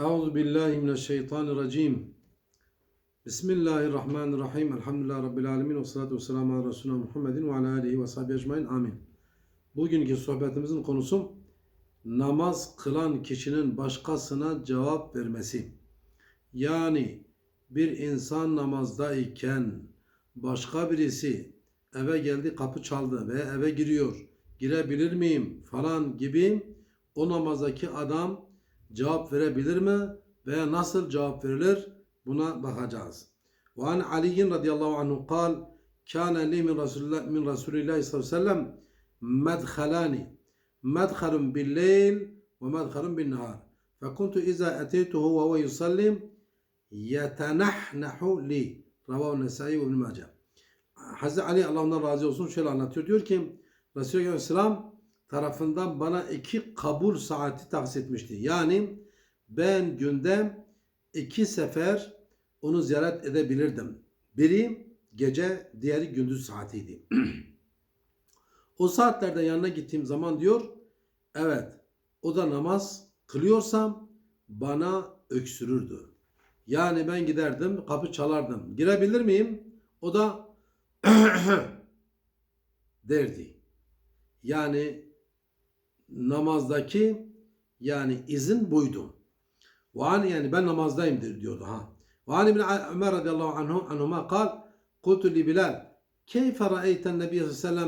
Euzu billahi mineşşeytanirracim. Bismillahirrahmanirrahim. Elhamdülillahi Rabbil alemin. Ve salatu ve selamu ala Resulüne Muhammedin ve ala aleyhi ve sahibi ecmain. Amin. Bugünkü sohbetimizin konusu namaz kılan kişinin başkasına cevap vermesi. Yani bir insan namazdayken başka birisi eve geldi kapı çaldı ve eve giriyor. Girebilir miyim falan gibi o namazdaki adam cevap verebilir mi veya nasıl cevap verilir buna bakacağız. Ve an Ali radıyallahu anhu kal kâne li min Resulullah min Resulillah sallallahu aleyhi ve sellem medhalani medhalun bil leyl ve medhalun bin nahar. فكنت إذا أتيته وهو يصلي يتنحنح لي رواه النسائي وابن ماجه Hazreti Ali Allah ondan razı olsun şöyle anlatıyor. Diyor ki Resulü Aleyhisselam tarafından bana iki kabul saati tahsis etmişti. Yani ben günde iki sefer onu ziyaret edebilirdim. Biri gece, diğeri gündüz saatiydi. o saatlerde yanına gittiğim zaman diyor, evet o da namaz kılıyorsam bana öksürürdü. Yani ben giderdim, kapı çalardım. Girebilir miyim? O da derdi. Yani namazdaki yani izin buydu. Ve an yani ben namazdayım diyordu ha. Ve an İbn Ömer radıyallahu anhu anhuma kal kultu li Bilal keyfe ra'eyten nebiye sallallahu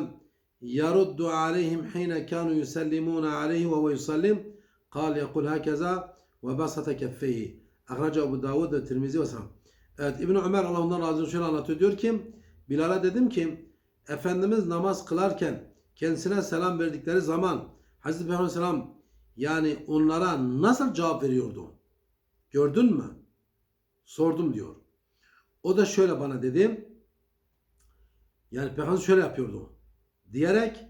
aleyhi ve sellem yusallimuna aleyhi ve huve yusallim kal yekul hakeza ve basata keffeyhi. Akraca Ebu Davud ve Tirmizi ve Sahab. Evet İbn Ömer Allah ondan razı olsun anlatıyor. Diyor ki Bilal'a dedim ki Efendimiz namaz kılarken kendisine selam verdikleri zaman Hazreti Peygamber Aleyhisselam yani onlara nasıl cevap veriyordu? Gördün mü? Sordum diyor. O da şöyle bana dedi. Yani Peygamber şöyle yapıyordu. Diyerek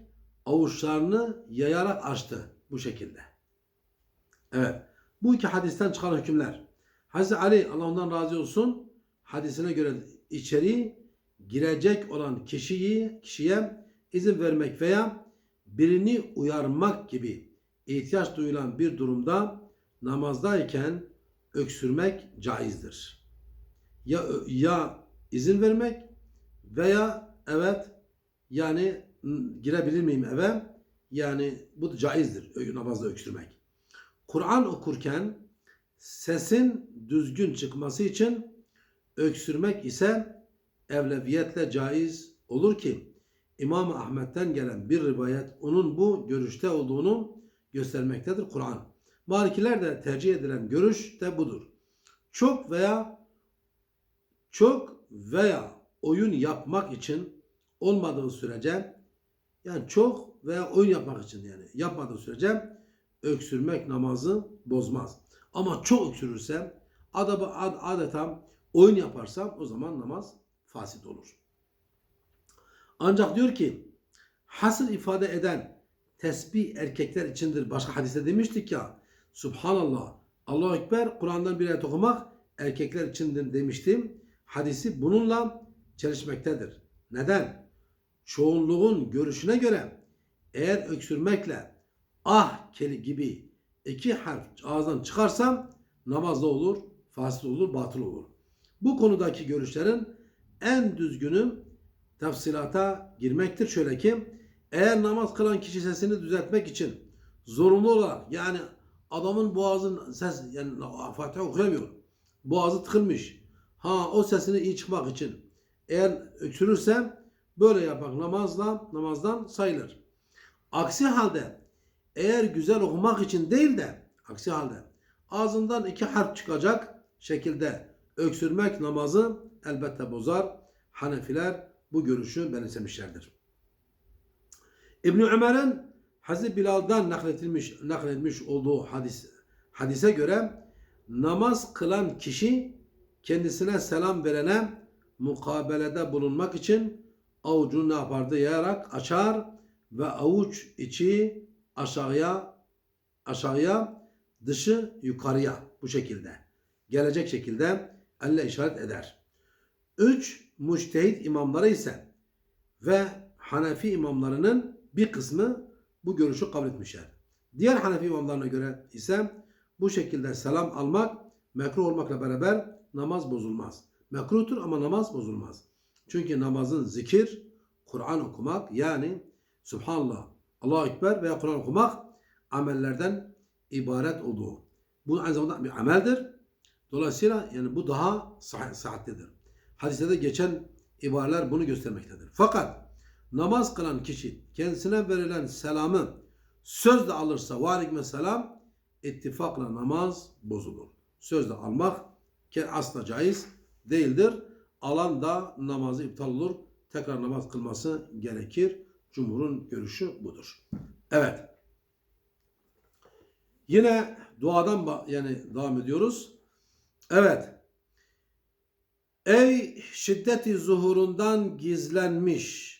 avuçlarını yayarak açtı bu şekilde. Evet. Bu iki hadisten çıkan hükümler. Hazreti Ali Allah ondan razı olsun hadisine göre içeri girecek olan kişiyi kişiye izin vermek veya birini uyarmak gibi ihtiyaç duyulan bir durumda namazdayken öksürmek caizdir. Ya ya izin vermek veya evet yani girebilir miyim eve? Yani bu caizdir namazda öksürmek. Kur'an okurken sesin düzgün çıkması için öksürmek ise evleviyetle caiz olur ki İmam Ahmet'ten gelen bir rivayet onun bu görüşte olduğunu göstermektedir Kur'an. Malikiler de tercih edilen görüş de budur. Çok veya çok veya oyun yapmak için olmadığı sürece yani çok veya oyun yapmak için yani yapmadığı sürece öksürmek namazı bozmaz. Ama çok öksürürse adeta oyun yaparsam o zaman namaz fasit olur. Ancak diyor ki hasıl ifade eden tesbih erkekler içindir. Başka hadiste demiştik ya Subhanallah, Allahu Ekber Kur'an'dan bir ayet okumak erkekler içindir demiştim. Hadisi bununla çelişmektedir. Neden? Çoğunluğun görüşüne göre eğer öksürmekle ah keli gibi iki harf ağızdan çıkarsam namazda olur, fasit olur, batıl olur. Bu konudaki görüşlerin en düzgünü tafsilata girmektir. Şöyle ki eğer namaz kılan kişi sesini düzeltmek için zorunlu olarak yani adamın boğazın ses yani Fatiha okuyamıyor. Boğazı tıkılmış. Ha o sesini iyi çıkmak için eğer öksürürse böyle yapak namazla namazdan sayılır. Aksi halde eğer güzel okumak için değil de aksi halde ağzından iki harf çıkacak şekilde öksürmek namazı elbette bozar. Hanefiler bu görüşü benimsemişlerdir. İbn Ömer'in Hazreti Bilal'dan nakledilmiş, nakledilmiş olduğu hadis, hadise göre namaz kılan kişi kendisine selam verene mukabelede bulunmak için avucunu ne yapardı? Yayarak açar ve avuç içi aşağıya aşağıya dışı yukarıya bu şekilde gelecek şekilde elle işaret eder. Üç müştehit imamları ise ve Hanefi imamlarının bir kısmı bu görüşü kabul etmişler. Diğer Hanefi imamlarına göre ise bu şekilde selam almak mekruh olmakla beraber namaz bozulmaz. Mekruhtur ama namaz bozulmaz. Çünkü namazın zikir, Kur'an okumak yani Subhanallah, Allahu Ekber veya Kur'an okumak amellerden ibaret olduğu. Bu aynı zamanda bir ameldir. Dolayısıyla yani bu daha sıhhatlidir. Hadiste de geçen ibareler bunu göstermektedir. Fakat namaz kılan kişi kendisine verilen selamı sözle alırsa ve selam ittifakla namaz bozulur. Sözle almak asla caiz değildir. Alan da namazı iptal olur. Tekrar namaz kılması gerekir. Cumhurun görüşü budur. Evet. Yine duadan yani devam ediyoruz. Evet. Ey şiddeti zuhurundan gizlenmiş.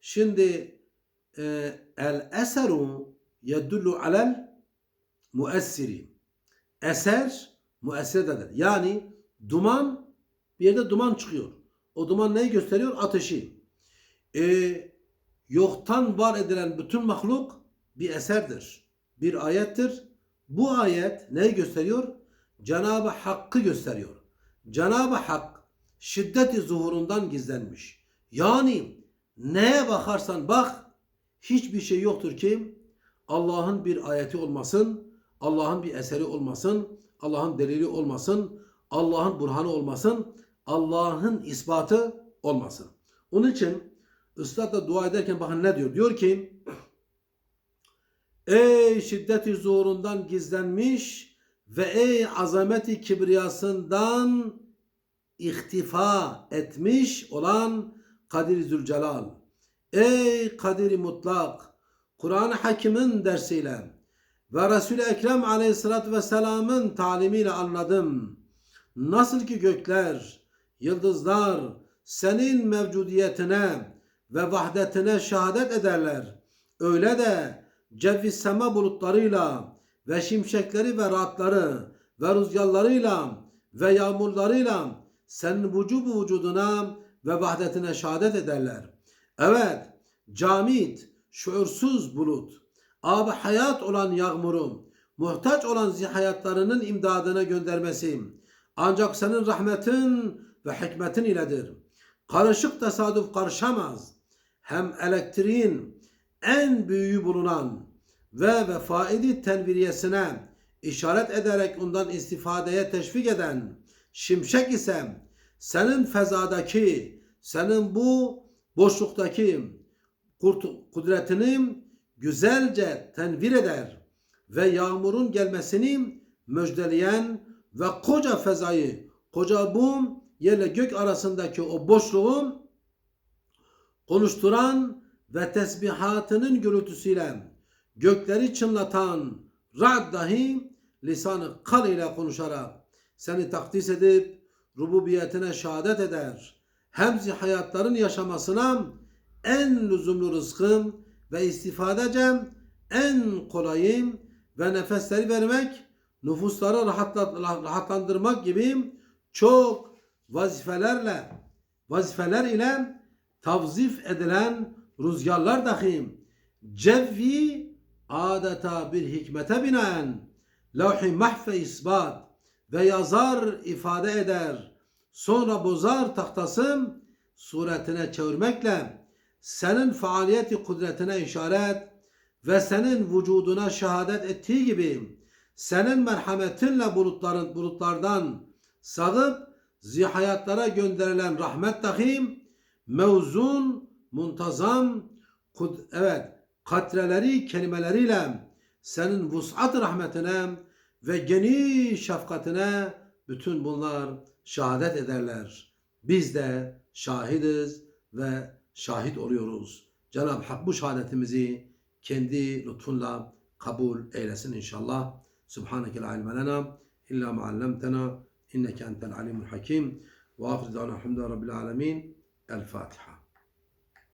Şimdi e, el eseru yedullu alel müessiri. Eser müessededir. Yani duman bir yerde duman çıkıyor. O duman neyi gösteriyor? Ateşi. E, yoktan var edilen bütün mahluk bir eserdir. Bir ayettir. Bu ayet neyi gösteriyor? Cenab-ı Hakk'ı gösteriyor. Cenab-ı Hak şiddeti zuhurundan gizlenmiş. Yani neye bakarsan bak hiçbir şey yoktur ki Allah'ın bir ayeti olmasın, Allah'ın bir eseri olmasın, Allah'ın delili olmasın, Allah'ın burhanı olmasın, Allah'ın ispatı olmasın. Onun için da dua ederken bakın ne diyor? Diyor ki Ey şiddeti zuhurundan gizlenmiş ve ey azameti kibriyasından ihtifa etmiş olan Kadir Zülcelal. Ey Kadir Mutlak, Kur'an-ı Hakim'in dersiyle ve Resul-i Ekrem Aleyhisselatü Vesselam'ın talimiyle anladım. Nasıl ki gökler, yıldızlar senin mevcudiyetine ve vahdetine şehadet ederler. Öyle de cevvi sema bulutlarıyla ve şimşekleri ve rahatları ve rüzgarlarıyla ve yağmurlarıyla senin vücubu vücuduna ve vahdetine şehadet ederler. Evet, camit, şuursuz bulut, abi hayat olan yağmuru, muhtaç olan zihayatlarının imdadına göndermesi ancak senin rahmetin ve hikmetin iledir. Karışık tesadüf karışamaz. Hem elektriğin en büyüğü bulunan ve vefaidi tenviriyesine işaret ederek ondan istifadeye teşvik eden şimşek ise senin fezadaki, senin bu boşluktaki kudretini güzelce tenvir eder ve yağmurun gelmesini müjdeleyen ve koca fezayı, koca bu yerle gök arasındaki o boşluğu konuşturan ve tesbihatının gürültüsüyle gökleri çınlatan Ra'd dahi lisanı kal ile konuşarak seni takdis edip rububiyetine şehadet eder. Hemzi hayatların yaşamasına en lüzumlu rızkım ve istifadece en kolayım ve nefesleri vermek, nüfusları rahatla- rahatlandırmak gibi çok vazifelerle, vazifeler ile tavzif edilen rüzgarlar dahi cevvi adeta bir hikmete binaen. Levh-i mahfe isbat ve yazar ifade eder. Sonra bozar tahtası suretine çevirmekle senin faaliyeti kudretine işaret ve senin vücuduna şehadet ettiği gibi senin merhametinle bulutların bulutlardan sağıp zihayatlara gönderilen rahmet dahi mevzun, muntazam, kud, evet, katreleri kelimeleriyle senin vus'at rahmetine ve geniş şefkatine bütün bunlar şehadet ederler. Biz de şahidiz ve şahit oluyoruz. Cenab-ı Hak bu şehadetimizi kendi lütfunla kabul eylesin inşallah. Subhaneke la ilme lena illa ma allamtena inneke entel alimul hakim. Ve ahir dana hamdülillah rabbil alemin. El Fatiha.